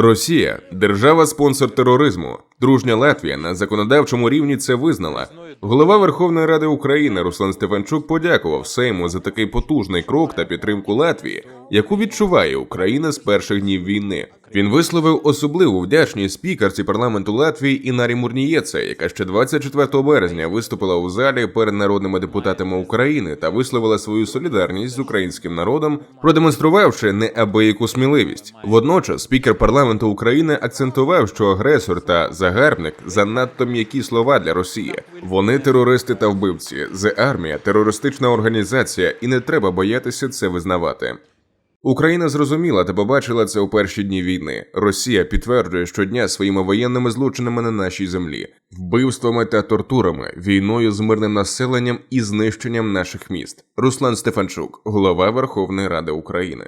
Росія держава спонсор тероризму. Дружня Латвія на законодавчому рівні це визнала. Голова Верховної Ради України Руслан Стефанчук подякував Сейму за такий потужний крок та підтримку Латвії, яку відчуває Україна з перших днів війни. Він висловив особливу вдячність спікерці парламенту Латвії Інарі Мурнієце, яка ще 24 березня виступила у залі перед народними депутатами України та висловила свою солідарність з українським народом, продемонструвавши неабияку сміливість. Водночас спікер парламенту України акцентував, що агресор та загарбник занадто м'які слова для Росії. Вони терористи та вбивці. З армія терористична організація, і не треба боятися це визнавати. Україна зрозуміла та побачила це у перші дні війни. Росія підтверджує щодня своїми воєнними злочинами на нашій землі, вбивствами та тортурами, війною з мирним населенням і знищенням наших міст. Руслан Стефанчук, голова Верховної Ради України.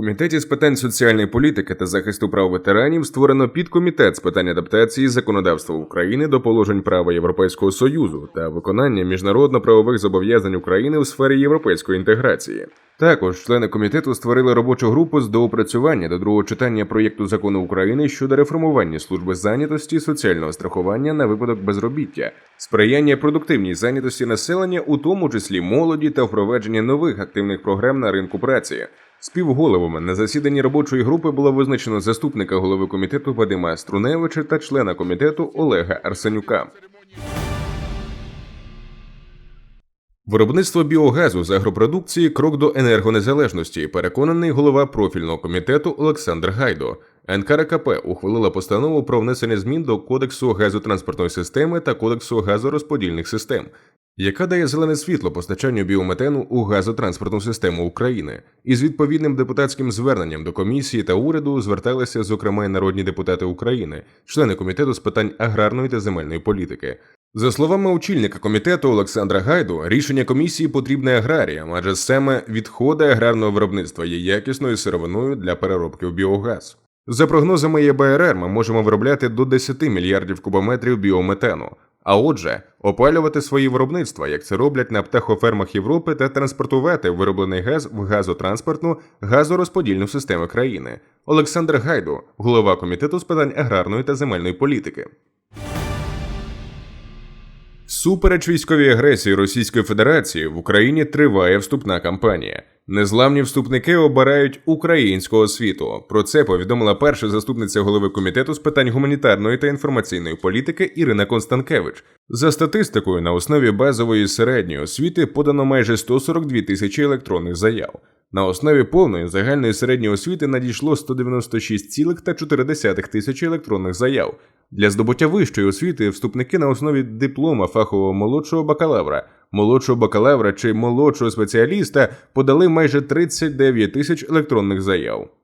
Комітеті з питань соціальної політики та захисту прав ветеранів створено підкомітет з питань адаптації законодавства України до положень права Європейського союзу та виконання міжнародно-правових зобов'язань України у сфері європейської інтеграції. Також члени комітету створили робочу групу з доопрацювання до другого читання проєкту закону України щодо реформування служби зайнятості соціального страхування на випадок безробіття, сприяння продуктивній зайнятості населення, у тому числі молоді та впровадження нових активних програм на ринку праці. Співголовами на засіданні робочої групи було визначено заступника голови комітету Вадима Струневича та члена комітету Олега Арсенюка. Виробництво біогазу з агропродукції крок до енергонезалежності, переконаний голова профільного комітету Олександр Гайдо. НКРКП ухвалила постанову про внесення змін до Кодексу газотранспортної системи та Кодексу газорозподільних систем, яка дає зелене світло постачанню біометану у газотранспортну систему України. Із відповідним депутатським зверненням до комісії та уряду зверталися, зокрема, й народні депутати України, члени комітету з питань аграрної та земельної політики. За словами очільника комітету Олександра Гайду, рішення комісії потрібне аграріям, адже саме відходи аграрного виробництва є якісною сировиною для переробки в біогаз. За прогнозами ЄБРР, ми можемо виробляти до 10 мільярдів кубометрів біометану. А отже, опалювати свої виробництва, як це роблять на птахофермах Європи, та транспортувати вироблений газ в газотранспортну газорозподільну систему країни. Олександр Гайду, голова комітету з питань аграрної та земельної політики. Супереч військовій агресії Російської Федерації в Україні триває вступна кампанія. Незламні вступники обирають українського світу. Про це повідомила перша заступниця голови комітету з питань гуманітарної та інформаційної політики Ірина Констанкевич. За статистикою, на основі базової середньої освіти подано майже 142 тисячі електронних заяв. На основі повної загальної середньої освіти надійшло 196,4 тисячі електронних заяв. Для здобуття вищої освіти вступники на основі диплома фахового молодшого бакалавра, молодшого бакалавра чи молодшого спеціаліста подали майже 39 тисяч електронних заяв.